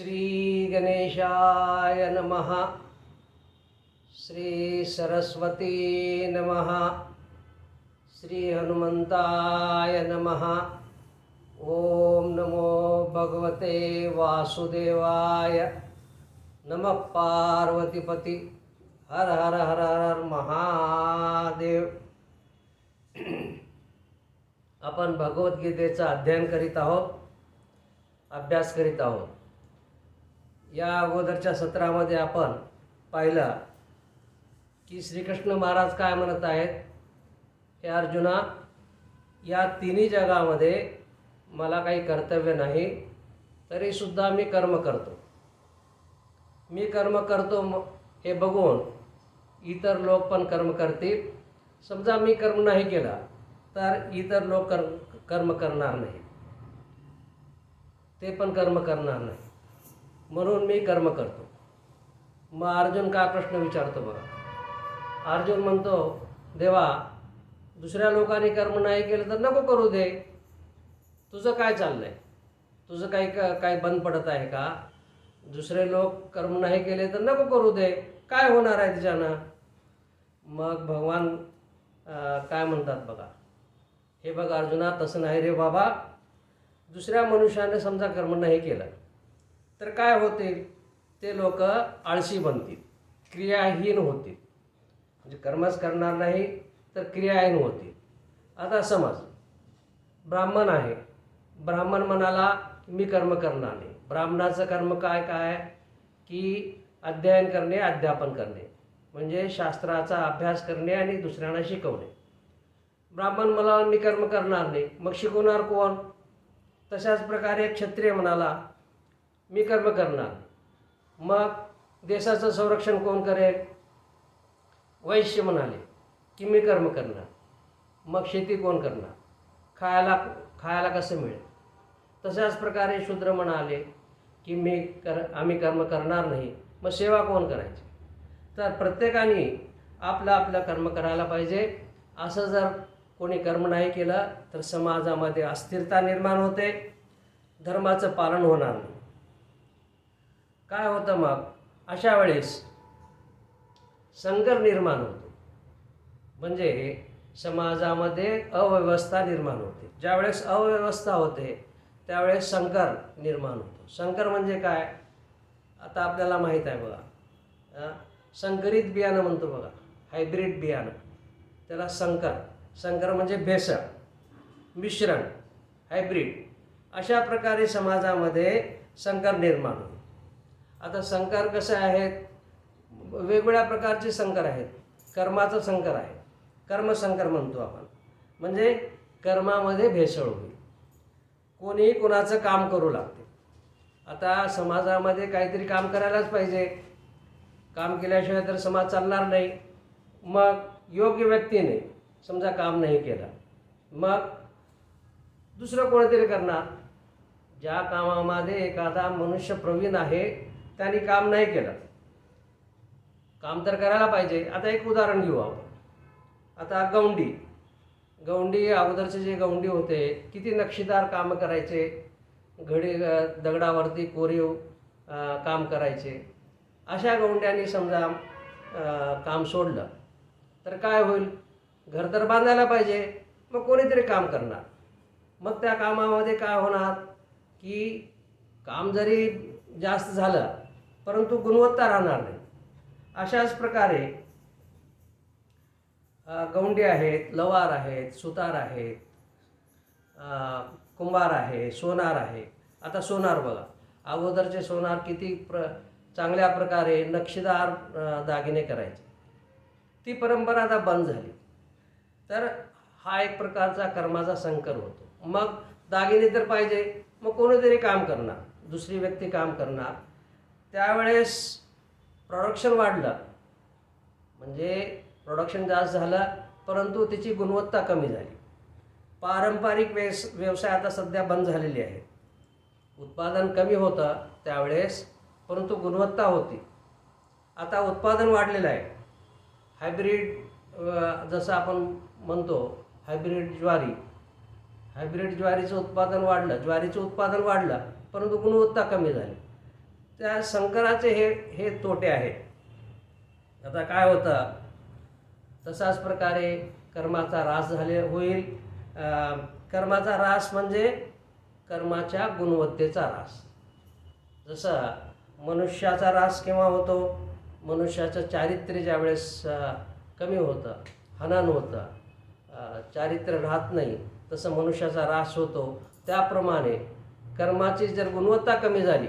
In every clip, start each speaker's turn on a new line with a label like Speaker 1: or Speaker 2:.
Speaker 1: श्रीगणेशाय नमः। श्रीसरस्वती नमः। श्रीहनुमन्ताय नमः। ॐ नमो भगवते वासुदेवाय। नमः पार्वतीपती। हर हर हर हर महादेव। आपण भगवद्गीतेचं अध्ययन करीत आहोत अभ्यास करीत आहोत. या अगोदरच्या सत्रामध्ये आपण पाहिलं की श्रीकृष्ण महाराज काय म्हणत आहेत? हे अर्जुना या तिन्ही जगामध्ये मला काही कर्तव्य नाही तरीसुद्धा मी कर्म करतो. मी कर्म करतो हे बघून इतर लोक पण कर्म करतील. समजा मी कर्म नाही केला तर इतर लोक कर्म कर्म करणार नाही. ते पण कर्म करणार नाही. म्हणून मी कर्म करतो. मग अर्जुन काय प्रश्न विचारतो बघा. अर्जुन म्हणतो देवा दुसऱ्या लोकांनी कर्म नाही केलं तर नको करू दे. तुझं काय चाललं आहे तुझं काही क- काही बंद पडत आहे का? दुसरे लोक कर्म नाही केले तर नको करू दे. काय होणार आहे तिच्यानं? मग भगवान काय म्हणतात बघा. हे बघ अर्जुना तसं नाही रे बाबा. दुसऱ्या मनुष्याने समजा कर्म नाही केलं. तर काय होतील ते लोक आळशी बनतील क्रियाहीन होतील. म्हणजे कर्मच करणार नाही तर क्रियाहीन होतील. आता समज ब्राह्मण आहे. ब्राह्मण म्हणाला मी कर्म करणार नाही. ब्राह्मणाचं कर्म काय काय? की अध्ययन करणे अध्यापन करणे. म्हणजे शास्त्राचा अभ्यास करणे आणि दुसऱ्यांना शिकवणे. ब्राह्मण मला मी कर्म करणार नाही. मग शिकवणार कोण? तशाच प्रकारे क्षत्रिय म्हणाला मी कर्म करणार. मग देशाचं संरक्षण कोण करेल? वैश्य म्हणाले की मी कर्म करणार. मग शेती कोण करणार? खायला खायला कसं मिळेल? तशाच प्रकारे शूद्र म्हणाले की मी कर आम्ही कर्म करणार नाही. मग सेवा कोण करायची? तर प्रत्येकाने आपलं आपलं कर्म करायला पाहिजे. असं जर कोणी कर्म नाही केलं तर समाजामध्ये अस्थिरता निर्माण होते. धर्माचं पालन होणार नाही. काय होतं मग? अशा वेळेस संकर निर्माण होतो. म्हणजे समाजामध्ये अव्यवस्था निर्माण होते. ज्यावेळेस अव्यवस्था होते त्यावेळेस संकर निर्माण होतो. संकर म्हणजे काय? आता आपल्याला माहीत आहे बघा. संकरित बियाणं म्हणतो बघा. हायब्रिड बियाणं. त्याला संकर. संकर म्हणजे भेसळ मिश्रण हायब्रिड. अशा प्रकारे समाजामध्ये संकर निर्माण होतो. आता संकर कसे आहेत? वेगवेगळ्या प्रकारचे संकर आहेत. कर्माचं संकर आहे. कर्मसंकर म्हणतो आपण. म्हणजे कर्मामध्ये भेसळ होईल. कोणीही कोणाचं काम करू लागते. आता समाजामध्ये काहीतरी काम करायलाच पाहिजे. काम केल्याशिवाय तर समाज चालणार नाही. मग योग्य व्यक्तीने समजा काम नाही केलं मग दुसरं कोणीतरी करणार? ज्या कामामध्ये एखादा मनुष्य प्रवीण आहे त्यांनी काम नाही केलं. काम तर करायला पाहिजे. आता एक उदाहरण घेऊ आपण. आता गौंडी. गौंडी अगोदरचे जे गौंडी होते किती नक्षीदार कामं करायचे? घडी दगडावरती कोरीव काम करायचे. अशा गौंड्यांनी समजा काम सोडलं. तर काय होईल? घर तर बांधायला पाहिजे. मग कोणीतरी काम करणार. मग त्या कामामध्ये काय होणार? की काम जरी जास्त झालं परंतु गुणवत्ता राहणार नाही. अशाच प्रकारे गौंडे गौंडी आहेत लवार आहेत सुतार आहेत कुंभार आहे सोनार आहे. आता सोनार बघा. अगोदरचे सोनार किती प्र चांगल्या प्रकारे नक्षीदार दागिने करायचे. ती परंपरा आता बंद झाली. तर हा एक प्रकारचा कर्माचा संकर होतो. मग दागिने तर पाहिजे. मग कोणीतरी काम करणार. दुसरी व्यक्ती काम करणार. त्यावेळेस प्रोडक्शन वाढलं. म्हणजे प्रोडक्शन जास्त झालं परंतु त्याची गुणवत्ता कमी झाली. पारंपरिक वेस व्यवसाय आता सध्या बंद झालेले आहेत. उत्पादन कमी होतं त्यावेळेस परंतु गुणवत्ता होती. आता उत्पादन वाढलेलं आहे. हायब्रिड जसं आपण म्हणतो हायब्रिड ज्वारी. हायब्रिड ज्वारीचं उत्पादन वाढलं. ज्वारीचं उत्पादन वाढलं परंतु गुणवत्ता कमी झाली. त्या शंकराचे हे हे तोटे आहेत. आता काय होतं? तशाच प्रकारे कर्माचा रास झाले होईल. कर्माचा रास म्हणजे कर्माच्या गुणवत्तेचा रास. जसं मनुष्याचा रास केव्हा होतो? मनुष्याचं चारित्र्य ज्यावेळेस कमी होतं हनन होतं चारित्र्य राहत नाही तसं मनुष्याचा रास होतो. त्याप्रमाणे कर्माची जर गुणवत्ता कमी झाली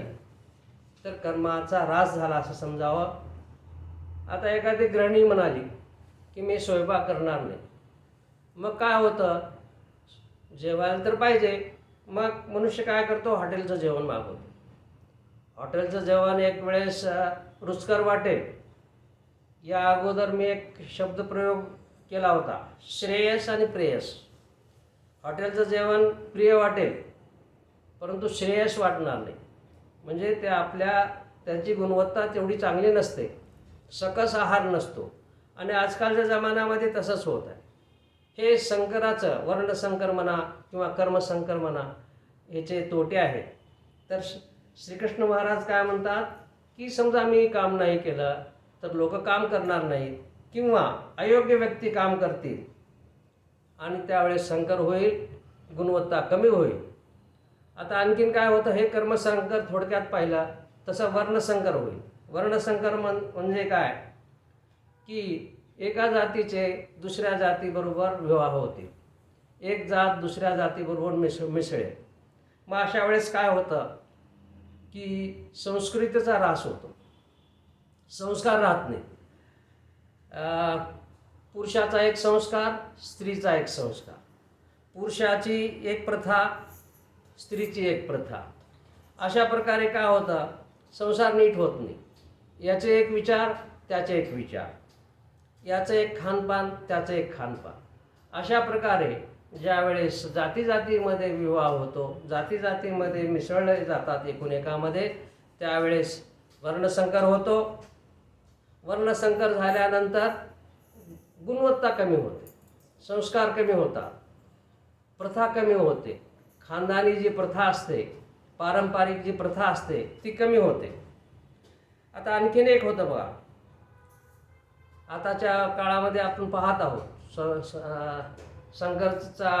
Speaker 1: तर कर्माचा रास झाला असं समजावं. आता एखादी गृहिणी म्हणाली की मी स्वयंपाक करणार नाही. मग काय होतं? जेवायला तर पाहिजे. मग मनुष्य काय करतो? हॉटेलचं जेवण मागवतो. हॉटेलचं जेवण एक वेळेस रुचकर वाटेल. या अगोदर मी एक शब्दप्रयोग केला होता. श्रेयस आणि प्रेयस. हॉटेलचं जेवण प्रिय वाटेल परंतु श्रेयस वाटणार नाही. म्हणजे ते आपल्या त्यांची गुणवत्ता तेवढी चांगली नसते. सकस आहार नसतो. आणि आजकालच्या जमान्यामध्ये तसंच होत आहे. हे संकराचं वर्णसंकर म्हणा किंवा कर्मसंकर म्हणा याचे तोटे आहेत. तर श- श्रीकृष्ण महाराज काय म्हणतात की समजा मी काम नाही केलं तर लोक काम करणार नाहीत किंवा अयोग्य व्यक्ती काम करतील आणि त्यावेळेस संकर होईल गुणवत्ता कमी होईल. आता आणखीन काय होतं हे कर्मसंकर थोडक्यात पाहिलं तसं वर्णसंकर होईल. वर्णसंकर म्हण म्हणजे काय? की एका जातीचे दुसऱ्या जातीबरोबर विवाह होतील. एक जात दुसऱ्या जातीबरोबर मिस मिसळेल. मग अशा वेळेस काय होतं? की संस्कृतीचा ऱ्हास होतो. संस्कार राहत नाही. पुरुषाचा एक संस्कार स्त्रीचा एक संस्कार. पुरुषाची एक प्रथा स्त्रीची एक प्रथा. अशा प्रकारे काय होतं? संसार नीट होत नाही. याचे एक विचार त्याचे एक विचार. याचं एक खानपान त्याचं एक खानपान. अशा प्रकारे ज्यावेळेस जाती जातीमध्ये विवाह होतो जाती जातीमध्ये मिसळले जातात एकूण एकामध्ये त्यावेळेस वर्णसंकर होतो. वर्णसंकर झाल्यानंतर गुणवत्ता कमी होते संस्कार कमी होतात प्रथा कमी होते. खानदानी जी प्रथा असते पारंपरिक जी प्रथा असते ती कमी होते. आता आणखीन एक होतं बघा. आताच्या काळामध्ये आपण पाहत आहोत स संघर्षचा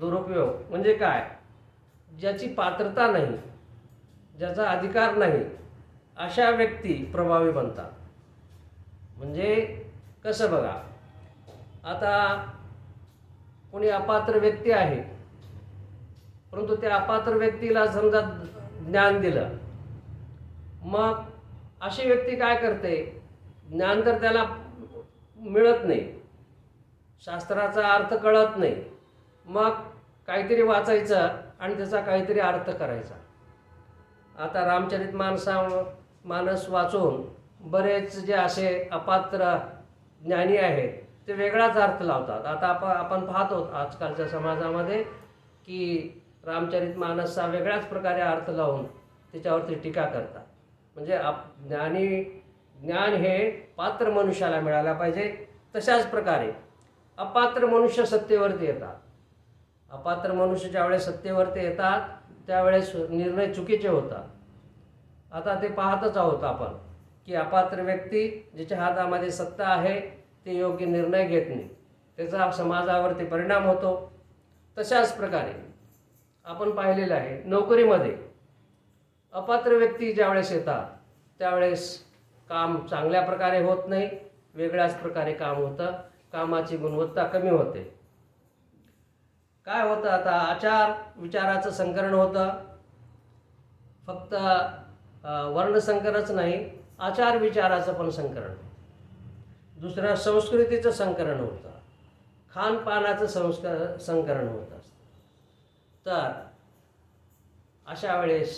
Speaker 1: दुरुपयोग म्हणजे काय? ज्याची पात्रता नाही ज्याचा अधिकार नाही अशा व्यक्ती प्रभावी बनतात. म्हणजे कसं बघा? आता कोणी अपात्र व्यक्ती आहे परंतु त्या अपात्र व्यक्तीला समजा ज्ञान दिलं मग अशी व्यक्ती काय करते? ज्ञान तर त्याला मिळत नाही. शास्त्राचा अर्थ कळत नाही. मग काहीतरी वाचायचं आणि त्याचा काहीतरी अर्थ करायचा. आता रामचरित मानसा मानस वाचून बरेच जे असे अपात्र ज्ञानी आहेत ते वेगळाच अर्थ लावतात. आता आपण आपण पाहतो आजकालच्या समाजामध्ये की रामचरित मानसचा वेगळ्याच प्रकारे अर्थ लावून त्याच्यावरती टीका करतात. म्हणजे आप ज्ञानी ज्ञान हे पात्र मनुष्याला मिळायला पाहिजे तशाच प्रकारे अपात्र मनुष्य सत्तेवरती येतात. अपात्र मनुष्य ज्यावेळेस सत्तेवरती येतात त्यावेळेस निर्णय चुकीचे होतात. आता ते पाहतच आहोत आपण की अपात्र व्यक्ती ज्याच्या हातामध्ये सत्ता आहे ते योग्य निर्णय घेत नाही. त्याचा समाजावरती परिणाम होतो. तशाच प्रकारे आपण पाहिलेलं आहे नोकरीमध्ये. अपात्र व्यक्ती ज्यावेळेस येतात त्यावेळेस काम चांगल्या प्रकारे होत नाही वेगळ्याच प्रकारे काम होतं कामाची गुणवत्ता कमी होते. काय होतं आता? आचार विचाराचं संकरण होतं. फक्त वर्णसंकरच नाही आचार विचाराचं पण संकरण. दुसरं संस्कृतीचं संकरण होतं. खानपानाचं संस्कार संकरण होतं. तर अशा वेळेस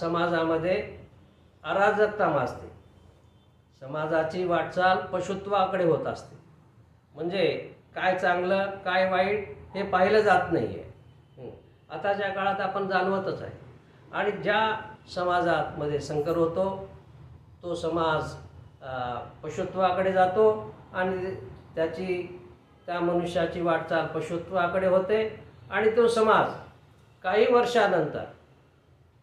Speaker 1: समाजामध्ये अराजकता माजते. समाजाची वाटचाल पशुत्वाकडे होत असते. म्हणजे काय चांगलं काय वाईट हे पाहिलं जात नाही आहे आताच्या काळात आपण जाणवतच आहे. आणि ज्या समाजामध्ये संकर होतो तो समाज पशुत्वाकडे जातो आणि त्याची त्या मनुष्याची वाटचाल पशुत्वाकडे होते. आणि तो समाज काही वर्षानंतर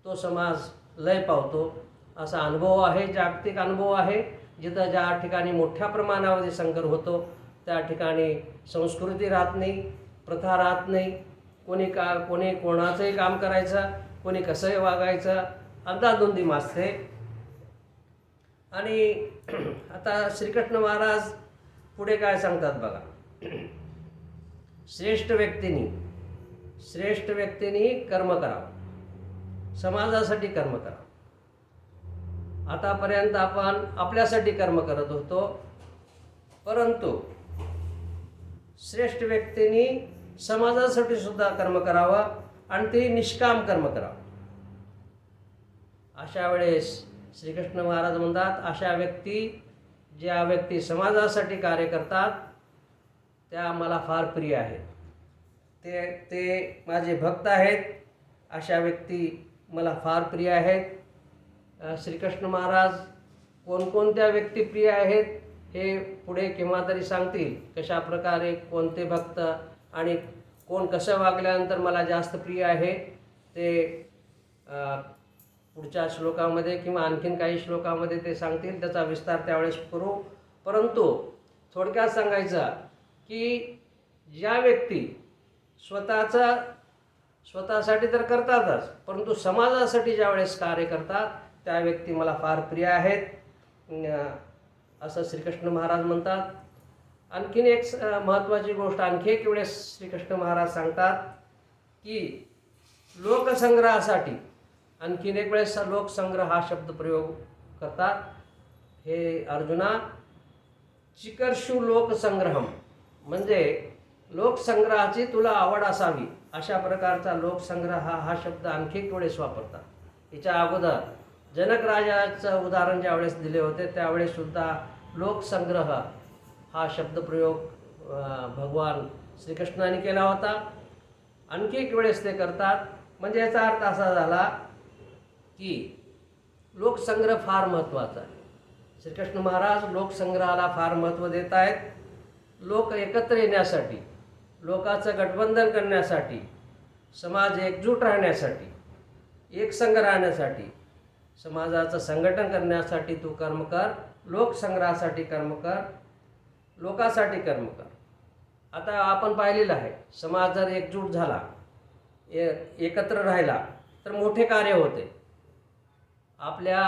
Speaker 1: तो समाज लय पावतो. असा अनुभव आहे जागतिक अनुभव आहे. जिथं ज्या ठिकाणी मोठ्या प्रमाणामध्ये संकर होतो त्या ठिकाणी संस्कृती राहत नाही प्रथा राहत नाही. कोणी का कोणी कोणाचंही काम करायचं कोणी कसंही वागायचं अंदाधुंदी मासते आणि आता श्रीकृष्ण महाराज पुढे काय सांगतात बघा. श्रेष्ठ व्यक्तींनी श्रेष्ठ व्यक्तींनी कर्म करावं. समाजासाठी कर्म करावं. आतापर्यंत आपण आपल्यासाठी कर्म करत होतो परंतु श्रेष्ठ व्यक्तीनी समाजासाठी सुद्धा कर्म करावं आणि ते निष्काम कर्म करावं. अशा वेळेस श्रीकृष्ण महाराज म्हणतात अशा व्यक्ती ज्या व्यक्ती समाजासाठी कार्य करतात त्या मला फार प्रिय आहेत. ते ते माझे भक्त आहेत. अशा व्यक्ती मला फार प्रिय आहेत. श्रीकृष्ण महाराज कोणकोणत्या व्यक्ती प्रिय आहेत हे पुढे केव्हा तरी सांगतील. कशा प्रकारे कोणते भक्त आणि कोण कसं वागल्यानंतर मला जास्त प्रिय आहे ते पुढच्या श्लोकामध्ये किंवा आणखीन काही श्लोकामध्ये ते सांगतील. त्याचा विस्तार त्यावेळेस करू. परंतु थोडक्यात सांगायचं की ज्या व्यक्ती स्वतःचा स्वतःसाठी तर करतातच परंतु समाजासाठी ज्या वेळेस कार्य करतात त्या व्यक्ती मला फार प्रिय आहेत. असं श्रीकृष्ण महाराज म्हणतात. आणखीन एक स- महत्त्वाची गोष्ट आणखी एक वेळेस श्रीकृष्ण महाराज सांगतात की लोकसंग्रहासाठी आणखीन एक वेळेस लोकसंग्रह हा शब्द प्रयोग करतात. हे अर्जुना चिकर्षू लोकसंग्रहम म्हणजे लोकसंग्रहाची तुला आवड असावी अशा प्रकारचा लोकसंग्रह हा हा शब्द आणखी एक वेळेस वापरतात. याच्या अगोदर जनक राजाचं उदाहरण ज्यावेळेस दिले होते त्यावेळेससुद्धा लोकसंग्रह हा शब्दप्रयोग भगवान श्रीकृष्णाने केला होता. आणखी एक वेळेस ते करतात. म्हणजे याचा अर्थ असा झाला की लोकसंग्रह फार महत्त्वाचा आहे. श्रीकृष्ण महाराज लोकसंग्रहाला फार महत्त्व देत आहेत. लोक एकत्र येण्यासाठी लोकाचं गठबंधन करण्यासाठी समाज एकजूट राहण्यासाठी एकसंघ राहण्यासाठी समाजाचं संघटन करण्यासाठी तू कर्म कर लोकसंग्रहासाठी कर्म कर लोकासाठी कर्म कर. आता आपण पाहिलेलं आहे समाज जर एकजूट झाला ए एकत्र राहिला तर मोठे कार्य होते. आपल्या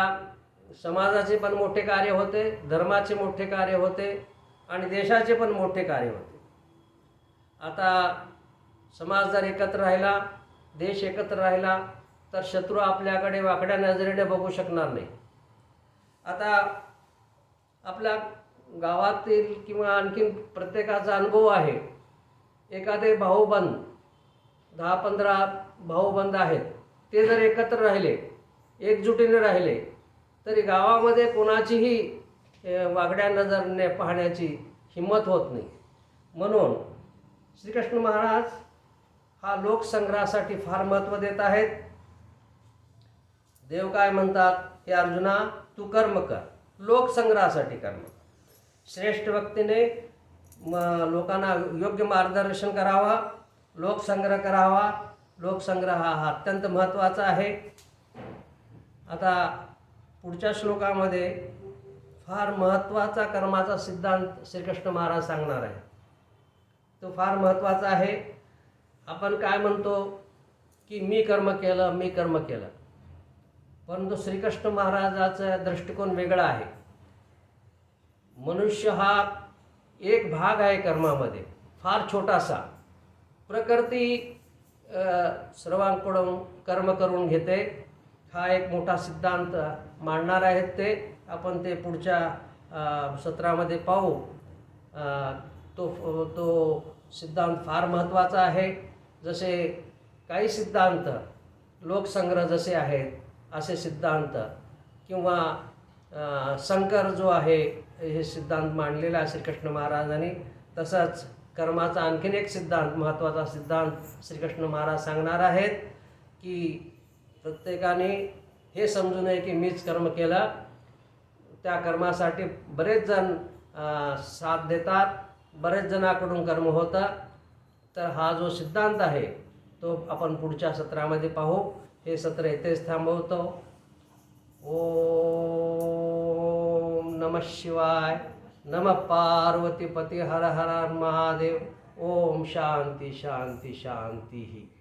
Speaker 1: समाजाचे पण मोठे कार्य होते धर्माचे मोठे कार्य होते आणि देशाचे पण मोठे कार्य होते. आता समाज जर एकत्र राहिला देश एकत्र राहिला तर शत्रू आपल्याकडे वाकड्या नजरेने बघू शकणार नाही. आता आपल्या गावातील किंवा आणखीन प्रत्येकाचा अनुभव आहे एखादे भाऊबंद दहा पंधरा भाऊबंद आहेत ते जर एकत्र राहिले एकजुटीने राहिले तरी गावामध्ये कोणाचीही वागड्या नजरने पाहण्याची हिंमत होत नाही. म्हणून श्रीकृष्ण महाराज हा लोकसंग्रहासाठी फार महत्त्व देत आहेत. देव काय म्हणतात? हे अर्जुना तू कर्म कर. लोकसंग्रहासाठी कर्म श्रेष्ठ व्यक्तीने म लोकांना योग्य मार्गदर्शन करावा लोकसंग्रह करावा. लोकसंग्रह हा अत्यंत महत्त्वाचा आहे. आता पुढच्या श्लोकामध्ये फार महत्त्वाचा कर्माचा सिद्धांत श्रीकृष्ण महाराज सांगणार आहे तो फार महत्त्वाचा आहे. आपण काय म्हणतो की मी कर्म केलं मी कर्म केलं. परंतु श्रीकृष्ण महाराजाचा दृष्टिकोन वेगळा आहे. मनुष्य हा एक भाग आहे कर्मामध्ये फार छोटासा. प्रकृती सर्वांकडून कर्म करून घेते. हा एक मोठा सिद्धांत मांडणार आहेत ते. आपण ते पुढच्या सत्रामध्ये पाहू. तो तो सिद्धांत फार महत्त्वाचा आहे. जसे काही सिद्धांत लोकसंग्रह जसे आहेत असे सिद्धांत किंवा शंकर जो आहे हे सिद्धांत मांडलेला आहे श्रीकृष्ण महाराजांनी. तसंच कर्माचा आणखीन एक सिद्धांत महत्त्वाचा सिद्धांत श्रीकृष्ण महाराज सांगणार आहेत की प्रत्येकाने हे समजू नये की मीच कर्म केलं. त्या कर्मासाठी बरेच जण साथ देतात. बरेच जणांकडून कर्म होता तर हा जो सिद्धांत आहे तो आपण पुढच्या सत्रामध्ये पाहू. हे सत्र येथेच थांबवतो. ओम नम शिवाय. नम पार्वतीपती हर हर महादेव. ओम शांती शांती शांती.